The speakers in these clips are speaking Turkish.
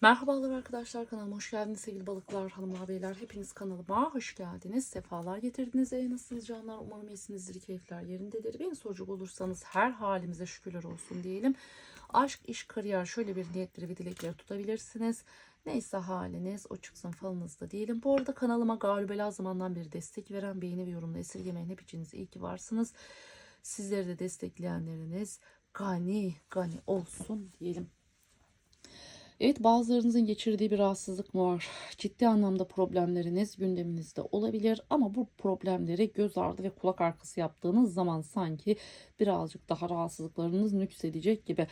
Merhabalar arkadaşlar kanalıma hoş geldiniz sevgili balıklar, hanımlar, beyler. Hepiniz kanalıma hoş geldiniz. Sefalar getirdiniz. E nasılsınız canlar? Umarım iyisinizdir, keyifler yerindedir. Beni soracak olursanız her halimize şükürler olsun diyelim. Aşk, iş, kariyer şöyle bir niyetleri ve dilekleri tutabilirsiniz. Neyse haliniz o çıksın falınızda diyelim. Bu arada kanalıma galibela zamandan beri destek veren, beğeni ve yorumla esirgemeyin. Hepiniz iyi ki varsınız. Sizleri de destekleyenleriniz gani gani olsun diyelim. Evet bazılarınızın geçirdiği bir rahatsızlık mı var? Ciddi anlamda problemleriniz gündeminizde olabilir ama bu problemleri göz ardı ve kulak arkası yaptığınız zaman sanki birazcık daha rahatsızlıklarınız nüksedecek gibi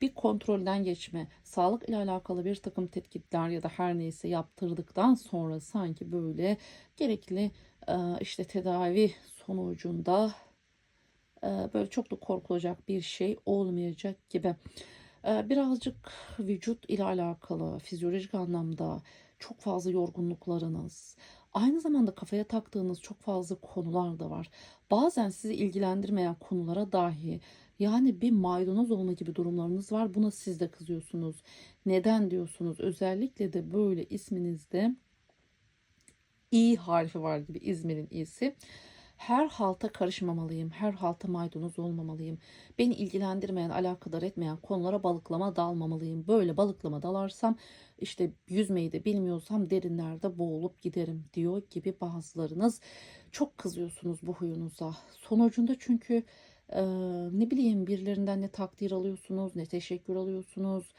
bir kontrolden geçme, sağlık ile alakalı bir takım tetkikler ya da her neyse yaptırdıktan sonra sanki böyle gerekli e, işte tedavi sonucunda e, böyle çok da korkulacak bir şey olmayacak gibi. Ee, birazcık vücut ile alakalı fizyolojik anlamda çok fazla yorgunluklarınız, aynı zamanda kafaya taktığınız çok fazla konular da var. Bazen sizi ilgilendirmeyen konulara dahi yani bir maydanoz olma gibi durumlarınız var. Buna siz de kızıyorsunuz. Neden diyorsunuz? Özellikle de böyle isminizde i harfi var gibi İzmir'in iyisi. Her halta karışmamalıyım, her halta maydanoz olmamalıyım. Beni ilgilendirmeyen, alakadar etmeyen konulara balıklama dalmamalıyım. Böyle balıklama dalarsam işte yüzmeyi de bilmiyorsam derinlerde boğulup giderim diyor gibi bazılarınız çok kızıyorsunuz bu huyunuza. Sonucunda çünkü e, ne bileyim birilerinden ne takdir alıyorsunuz ne teşekkür alıyorsunuz.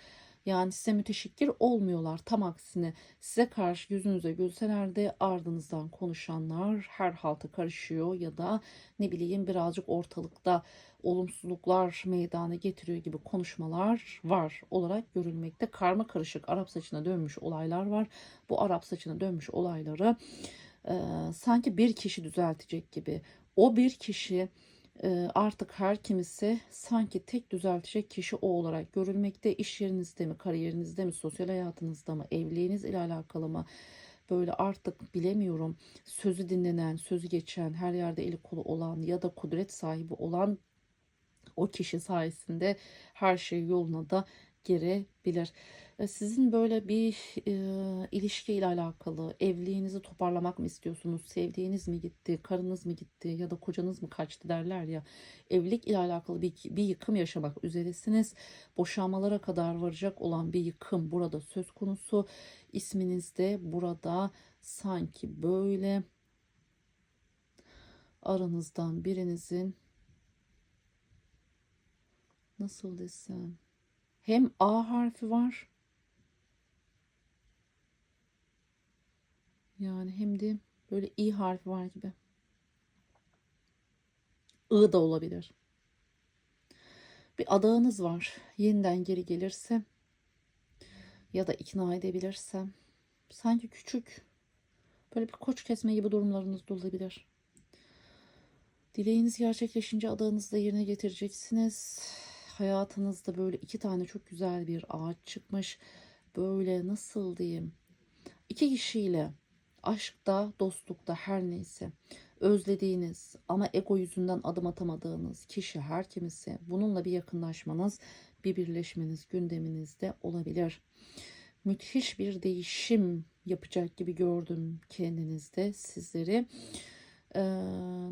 Yani size müteşekkir olmuyorlar. Tam aksine size karşı yüzünüze gülseler de ardınızdan konuşanlar her halta karışıyor ya da ne bileyim birazcık ortalıkta olumsuzluklar meydana getiriyor gibi konuşmalar var olarak görülmekte. Karma karışık Arap saçına dönmüş olaylar var. Bu Arap saçına dönmüş olayları e, sanki bir kişi düzeltecek gibi. O bir kişi artık her kimisi sanki tek düzeltecek kişi o olarak görülmekte. İş yerinizde mi, kariyerinizde mi, sosyal hayatınızda mı, evliliğiniz ile alakalı mı? Böyle artık bilemiyorum sözü dinlenen, sözü geçen, her yerde eli kolu olan ya da kudret sahibi olan o kişi sayesinde her şey yoluna da girebilir. E, sizin böyle bir e, ilişki ile alakalı evliliğinizi toparlamak mı istiyorsunuz? Sevdiğiniz mi gitti, karınız mı gitti ya da kocanız mı kaçtı derler ya. Evlilik ile alakalı bir, bir yıkım yaşamak üzeresiniz. Boşanmalara kadar varacak olan bir yıkım burada söz konusu. İsminizde burada sanki böyle aranızdan birinizin nasıl desem hem A harfi var Yani hem de böyle i harfi var gibi. I da olabilir. Bir adağınız var. Yeniden geri gelirse ya da ikna edebilirsem sanki küçük böyle bir koç kesme gibi durumlarınız da olabilir. Dileğiniz gerçekleşince adağınızı da yerine getireceksiniz. Hayatınızda böyle iki tane çok güzel bir ağaç çıkmış. Böyle nasıl diyeyim? İki kişiyle aşkta, dostlukta her neyse özlediğiniz ama ego yüzünden adım atamadığınız kişi her kimisi bununla bir yakınlaşmanız, bir birleşmeniz gündeminizde olabilir. Müthiş bir değişim yapacak gibi gördüm kendinizde sizleri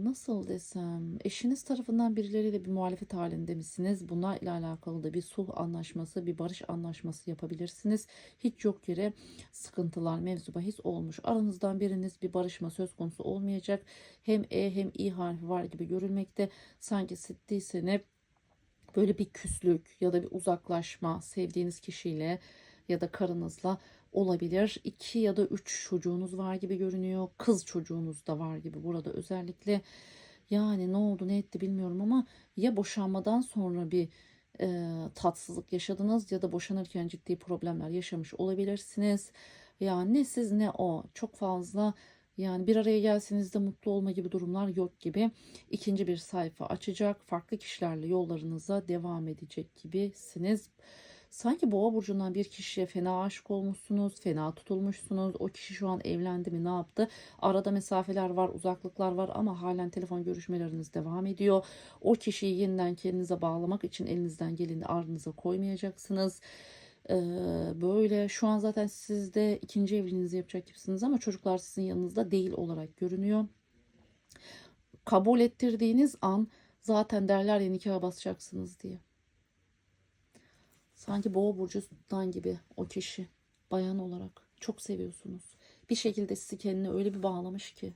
nasıl desem eşiniz tarafından birileriyle bir muhalefet halinde misiniz? Bunlar ile alakalı da bir sulh anlaşması, bir barış anlaşması yapabilirsiniz. Hiç yok yere sıkıntılar, mevzu bahis olmuş. Aranızdan biriniz bir barışma söz konusu olmayacak. Hem E hem İ harfi var gibi görülmekte. Sanki sittiysene böyle bir küslük ya da bir uzaklaşma sevdiğiniz kişiyle ya da karınızla olabilir. İki ya da üç çocuğunuz var gibi görünüyor. Kız çocuğunuz da var gibi burada özellikle. Yani ne oldu ne etti bilmiyorum ama ya boşanmadan sonra bir e, tatsızlık yaşadınız ya da boşanırken ciddi problemler yaşamış olabilirsiniz. Yani ne siz ne o çok fazla yani bir araya gelseniz de mutlu olma gibi durumlar yok gibi. İkinci bir sayfa açacak. Farklı kişilerle yollarınıza devam edecek gibisiniz. Sanki boğa burcundan bir kişiye fena aşık olmuşsunuz, fena tutulmuşsunuz. O kişi şu an evlendi mi ne yaptı? Arada mesafeler var, uzaklıklar var ama halen telefon görüşmeleriniz devam ediyor. O kişiyi yeniden kendinize bağlamak için elinizden geleni ardınıza koymayacaksınız. Ee, böyle şu an zaten siz de ikinci evliliğinizi yapacak gibisiniz ama çocuklar sizin yanınızda değil olarak görünüyor. Kabul ettirdiğiniz an zaten derler ya nikaha basacaksınız diye. Sanki boğa burcundan gibi o kişi bayan olarak çok seviyorsunuz. Bir şekilde sizi kendine öyle bir bağlamış ki.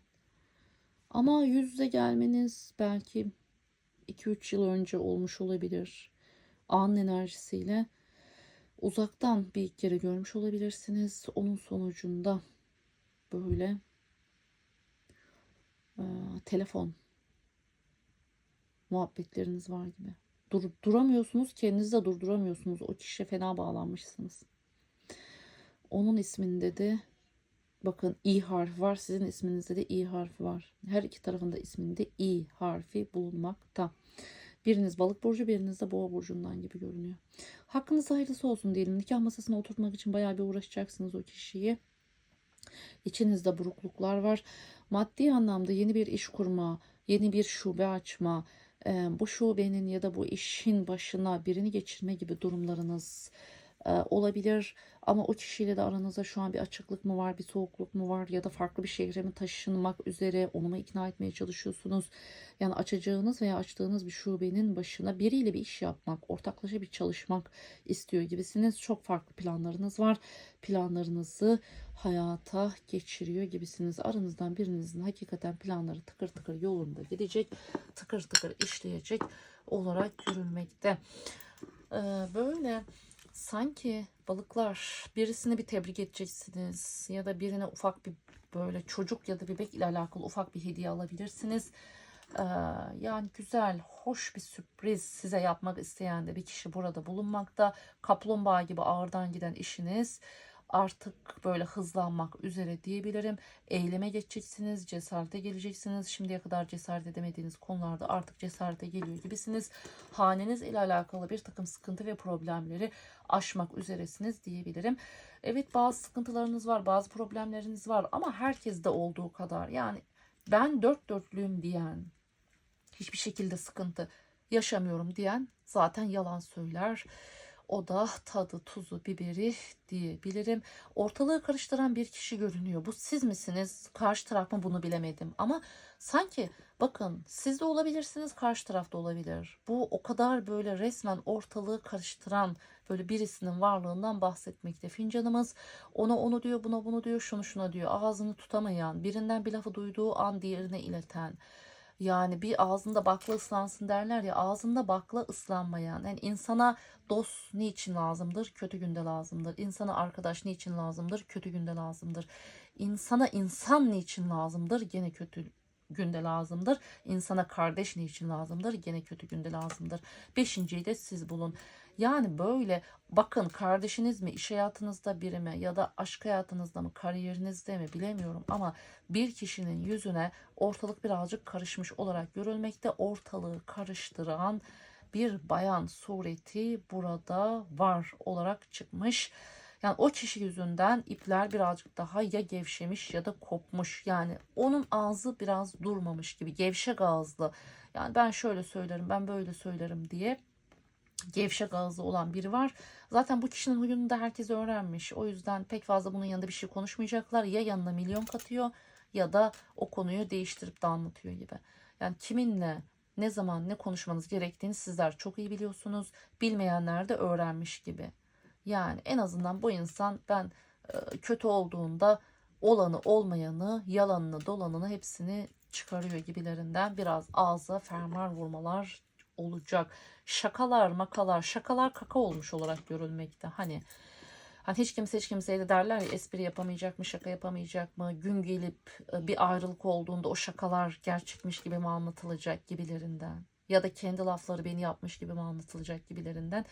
Ama yüz yüze gelmeniz belki 2-3 yıl önce olmuş olabilir. Anın enerjisiyle uzaktan bir kere görmüş olabilirsiniz. Onun sonucunda böyle e, telefon muhabbetleriniz var gibi. Dur, duramıyorsunuz, kendinizi de durduramıyorsunuz. O kişiye fena bağlanmışsınız. Onun isminde de bakın i harfi var. Sizin isminizde de i harfi var. Her iki tarafında isminde i harfi bulunmakta. Biriniz balık burcu, biriniz de boğa burcundan gibi görünüyor. Hakkınız hayırlısı olsun diyelim. Nikah masasına oturtmak için bayağı bir uğraşacaksınız o kişiyi. İçinizde burukluklar var. Maddi anlamda yeni bir iş kurma, yeni bir şube açma, bu şubenin ya da bu işin başına birini geçirme gibi durumlarınız olabilir. Ama o kişiyle de aranızda şu an bir açıklık mı var, bir soğukluk mu var ya da farklı bir şehre mi taşınmak üzere onu mu ikna etmeye çalışıyorsunuz? Yani açacağınız veya açtığınız bir şubenin başına biriyle bir iş yapmak, ortaklaşa bir çalışmak istiyor gibisiniz. Çok farklı planlarınız var. Planlarınızı hayata geçiriyor gibisiniz. Aranızdan birinizin hakikaten planları tıkır tıkır yolunda gidecek, tıkır tıkır işleyecek olarak görülmekte. Ee, böyle sanki balıklar birisini bir tebrik edeceksiniz ya da birine ufak bir böyle çocuk ya da bebek ile alakalı ufak bir hediye alabilirsiniz. Ee, yani güzel, hoş bir sürpriz size yapmak isteyen de bir kişi burada bulunmakta. Kaplumbağa gibi ağırdan giden işiniz artık böyle hızlanmak üzere diyebilirim. Eyleme geçeceksiniz, cesarete geleceksiniz. Şimdiye kadar cesaret edemediğiniz konularda artık cesarete geliyor gibisiniz. Haneniz ile alakalı bir takım sıkıntı ve problemleri aşmak üzeresiniz diyebilirim. Evet bazı sıkıntılarınız var, bazı problemleriniz var ama herkes de olduğu kadar. Yani ben dört dörtlüğüm diyen, hiçbir şekilde sıkıntı yaşamıyorum diyen zaten yalan söyler. O da tadı, tuzu, biberi diyebilirim. Ortalığı karıştıran bir kişi görünüyor. Bu siz misiniz? Karşı taraf mı bunu bilemedim. Ama sanki bakın siz de olabilirsiniz, karşı tarafta olabilir. Bu o kadar böyle resmen ortalığı karıştıran böyle birisinin varlığından bahsetmekte. Fincanımız ona onu diyor, buna bunu diyor, şunu şuna diyor. Ağzını tutamayan, birinden bir lafı duyduğu an diğerine ileten yani bir ağzında bakla ıslansın derler ya ağzında bakla ıslanmayan. Yani insana dost niçin lazımdır? Kötü günde lazımdır. İnsana arkadaş niçin lazımdır? Kötü günde lazımdır. İnsana insan niçin lazımdır? Gene kötü günde lazımdır. İnsana kardeş niçin lazımdır? Gene kötü günde lazımdır. Beşinciyi de siz bulun. Yani böyle bakın kardeşiniz mi, iş hayatınızda biri mi ya da aşk hayatınızda mı, kariyerinizde mi bilemiyorum ama bir kişinin yüzüne ortalık birazcık karışmış olarak görülmekte. Ortalığı karıştıran bir bayan sureti burada var olarak çıkmış. Yani o kişi yüzünden ipler birazcık daha ya gevşemiş ya da kopmuş. Yani onun ağzı biraz durmamış gibi gevşek ağızlı. Yani ben şöyle söylerim ben böyle söylerim diye gevşek ağızlı olan biri var. Zaten bu kişinin huyunu da herkes öğrenmiş. O yüzden pek fazla bunun yanında bir şey konuşmayacaklar. Ya yanına milyon katıyor ya da o konuyu değiştirip de anlatıyor gibi. Yani kiminle ne zaman ne konuşmanız gerektiğini sizler çok iyi biliyorsunuz. Bilmeyenler de öğrenmiş gibi. Yani en azından bu insan ben e, kötü olduğunda olanı olmayanı, yalanını, dolanını hepsini çıkarıyor gibilerinden biraz ağza fermuar vurmalar olacak. Şakalar, makalar, şakalar kaka olmuş olarak görülmekte. Hani Hani hiç kimse hiç kimseye de derler ya espri yapamayacak mı, şaka yapamayacak mı? Gün gelip e, bir ayrılık olduğunda o şakalar gerçekmiş gibi mi anlatılacak gibilerinden. Ya da kendi lafları beni yapmış gibi mi anlatılacak gibilerinden.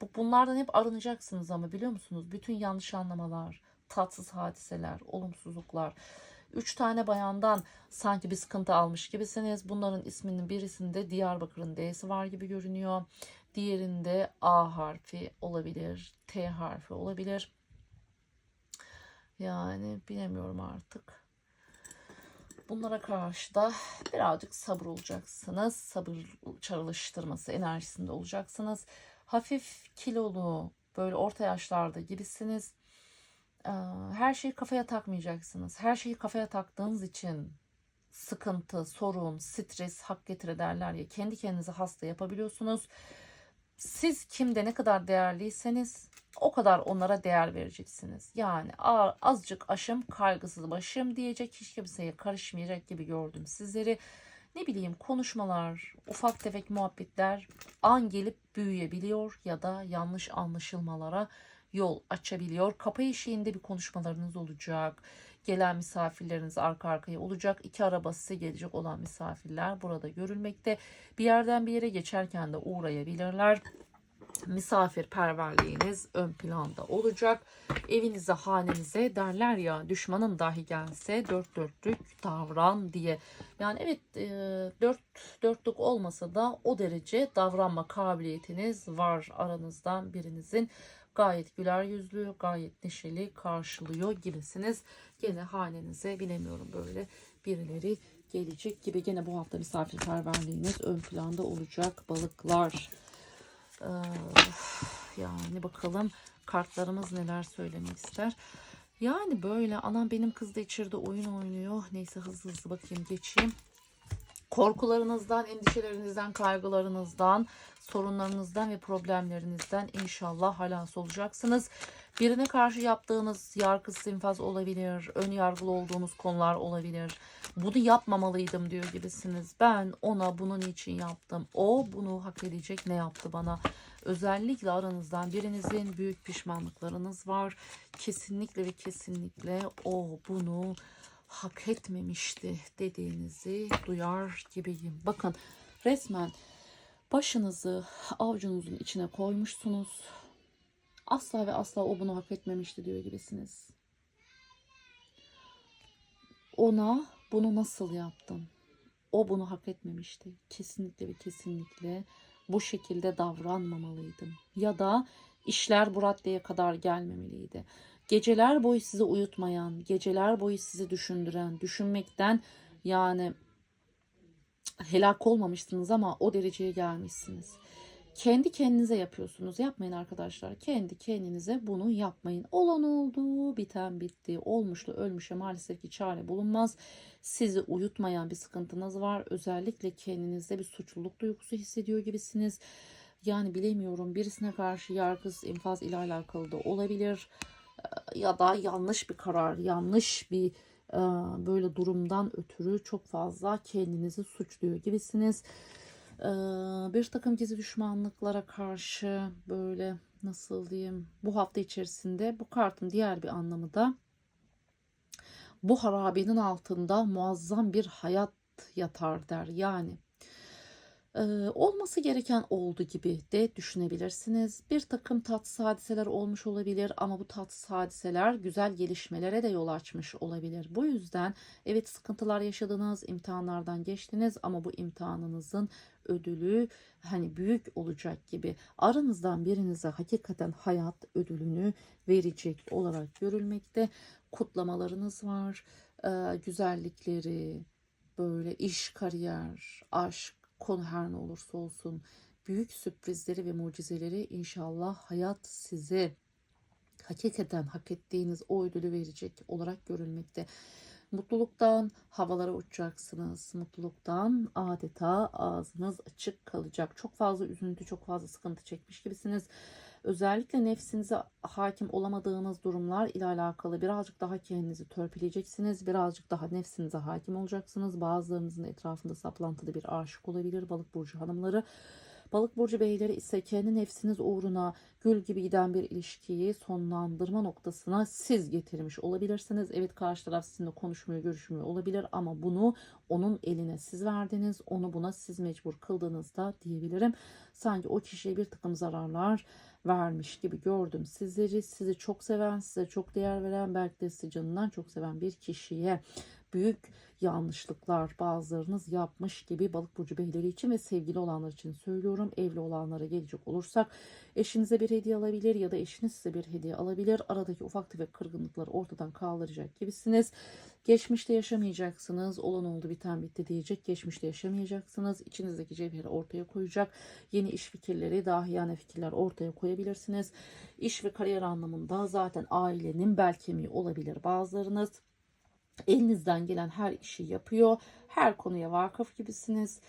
Bu, bunlardan hep arınacaksınız ama biliyor musunuz? Bütün yanlış anlamalar, tatsız hadiseler, olumsuzluklar. Üç tane bayandan sanki bir sıkıntı almış gibisiniz. Bunların isminin birisinde Diyarbakır'ın D'si var gibi görünüyor. Diğerinde A harfi olabilir, T harfi olabilir. Yani bilemiyorum artık. Bunlara karşı da birazcık sabır olacaksınız. Sabır çalıştırması enerjisinde olacaksınız. Hafif kilolu Böyle orta yaşlarda gibisiniz. Her şeyi kafaya takmayacaksınız. Her şeyi kafaya taktığınız için sıkıntı, sorun, stres, hak getire derler ya kendi kendinize hasta yapabiliyorsunuz. Siz kimde ne kadar değerliyseniz o kadar onlara değer vereceksiniz. Yani "Aa, azıcık aşım kaygısız başım diyecek hiç kimseye karışmayacak gibi gördüm sizleri. Ne bileyim konuşmalar, ufak tefek muhabbetler an gelip büyüyebiliyor ya da yanlış anlaşılmalara yol açabiliyor. Kapı eşiğinde bir konuşmalarınız olacak. Gelen misafirleriniz arka arkaya olacak. İki araba size gelecek olan misafirler burada görülmekte. Bir yerden bir yere geçerken de uğrayabilirler misafirperverliğiniz ön planda olacak. Evinize, hanenize derler ya düşmanın dahi gelse dört dörtlük davran diye. Yani evet e, dört dörtlük olmasa da o derece davranma kabiliyetiniz var aranızdan birinizin. Gayet güler yüzlü, gayet neşeli karşılıyor gibisiniz. Gene hanenize bilemiyorum böyle birileri gelecek gibi. Gene bu hafta misafirperverliğiniz ön planda olacak balıklar. Yani bakalım kartlarımız neler söylemek ister. Yani böyle anam benim kız da içeride oyun oynuyor. Neyse hızlı hızlı bakayım geçeyim. Korkularınızdan, endişelerinizden, kaygılarınızdan, sorunlarınızdan ve problemlerinizden inşallah halas olacaksınız. Birine karşı yaptığınız yargısız infaz olabilir, ön yargılı olduğunuz konular olabilir. Bunu yapmamalıydım diyor gibisiniz. Ben ona bunu niçin yaptım? O bunu hak edecek ne yaptı bana? Özellikle aranızdan birinizin büyük pişmanlıklarınız var. Kesinlikle ve kesinlikle o bunu hak etmemişti dediğinizi duyar gibiyim. Bakın resmen başınızı avucunuzun içine koymuşsunuz. Asla ve asla o bunu hak etmemişti diyor gibisiniz. Ona bunu nasıl yaptım? O bunu hak etmemişti. Kesinlikle ve kesinlikle bu şekilde davranmamalıydım. Ya da işler bu raddeye kadar gelmemeliydi. Geceler boyu sizi uyutmayan, geceler boyu sizi düşündüren, düşünmekten yani helak olmamışsınız ama o dereceye gelmişsiniz. Kendi kendinize yapıyorsunuz. Yapmayın arkadaşlar. Kendi kendinize bunu yapmayın. Olan oldu, biten bitti. Olmuştu, ölmüşe maalesef ki çare bulunmaz. Sizi uyutmayan bir sıkıntınız var. Özellikle kendinizde bir suçluluk duygusu hissediyor gibisiniz. Yani bilemiyorum birisine karşı yargısız infaz ile alakalı da olabilir. Ya da yanlış bir karar, yanlış bir e, böyle durumdan ötürü çok fazla kendinizi suçluyor gibisiniz. Ee, bir takım gizli düşmanlıklara karşı böyle nasıl diyeyim bu hafta içerisinde bu kartın diğer bir anlamı da bu harabenin altında muazzam bir hayat yatar der. Yani olması gereken oldu gibi de düşünebilirsiniz. Bir takım tatsız hadiseler olmuş olabilir ama bu tatsız hadiseler güzel gelişmelere de yol açmış olabilir. Bu yüzden evet sıkıntılar yaşadınız, imtihanlardan geçtiniz ama bu imtihanınızın ödülü hani büyük olacak gibi aranızdan birinize hakikaten hayat ödülünü verecek olarak görülmekte. Kutlamalarınız var, güzellikleri, böyle iş, kariyer, aşk, konu her ne olursa olsun büyük sürprizleri ve mucizeleri inşallah hayat size hakikaten hak ettiğiniz o ödülü verecek olarak görülmekte. Mutluluktan havalara uçacaksınız. Mutluluktan adeta ağzınız açık kalacak. Çok fazla üzüntü, çok fazla sıkıntı çekmiş gibisiniz. Özellikle nefsinize hakim olamadığınız durumlar ile alakalı birazcık daha kendinizi törpüleyeceksiniz. Birazcık daha nefsinize hakim olacaksınız. Bazılarınızın etrafında saplantılı bir aşık olabilir balık burcu hanımları. Balık burcu beyleri ise kendi nefsiniz uğruna gül gibi giden bir ilişkiyi sonlandırma noktasına siz getirmiş olabilirsiniz. Evet karşı taraf sizinle konuşmuyor, görüşmüyor olabilir ama bunu onun eline siz verdiniz. Onu buna siz mecbur kıldığınızda diyebilirim. Sanki o kişiye bir takım zararlar vermiş gibi gördüm sizleri. Sizi çok seven, size çok değer veren, belki de sizi canından çok seven bir kişiye büyük yanlışlıklar bazılarınız yapmış gibi balık burcu beyleri için ve sevgili olanlar için söylüyorum. Evli olanlara gelecek olursak eşinize bir hediye alabilir ya da eşiniz size bir hediye alabilir. Aradaki ufak tefek kırgınlıkları ortadan kaldıracak gibisiniz. Geçmişte yaşamayacaksınız. Olan oldu biten bitti diyecek. Geçmişte yaşamayacaksınız. İçinizdeki cevheri ortaya koyacak. Yeni iş fikirleri, dahiyane fikirler ortaya koyabilirsiniz. İş ve kariyer anlamında zaten ailenin bel kemiği olabilir bazılarınız. Elinizden gelen her işi yapıyor. Her konuya vakıf gibisiniz.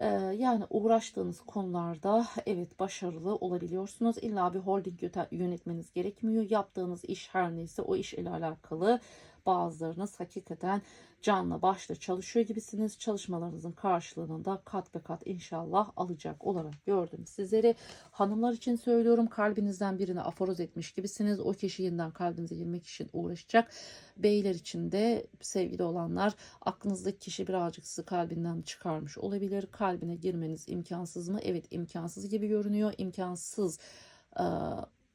Ee, yani uğraştığınız konularda evet başarılı olabiliyorsunuz. İlla bir holding yönetmeniz gerekmiyor. Yaptığınız iş her neyse o iş ile alakalı bazılarınız hakikaten canla başla çalışıyor gibisiniz. Çalışmalarınızın karşılığını da kat be kat inşallah alacak olarak gördüm sizleri. Hanımlar için söylüyorum kalbinizden birini aforoz etmiş gibisiniz. O kişi yeniden kalbinize girmek için uğraşacak. Beyler için de sevgili olanlar aklınızdaki kişi birazcık sizi kalbinden çıkarmış olabilir. Kalbine girmeniz imkansız mı? Evet imkansız gibi görünüyor. İmkansız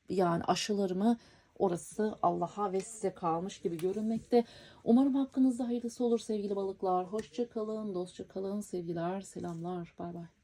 yani aşılarımı orası Allah'a ve size kalmış gibi görünmekte. Umarım hakkınızda hayırlısı olur sevgili balıklar. Hoşça kalın, dostça kalın, sevgiler, selamlar. Bay bay.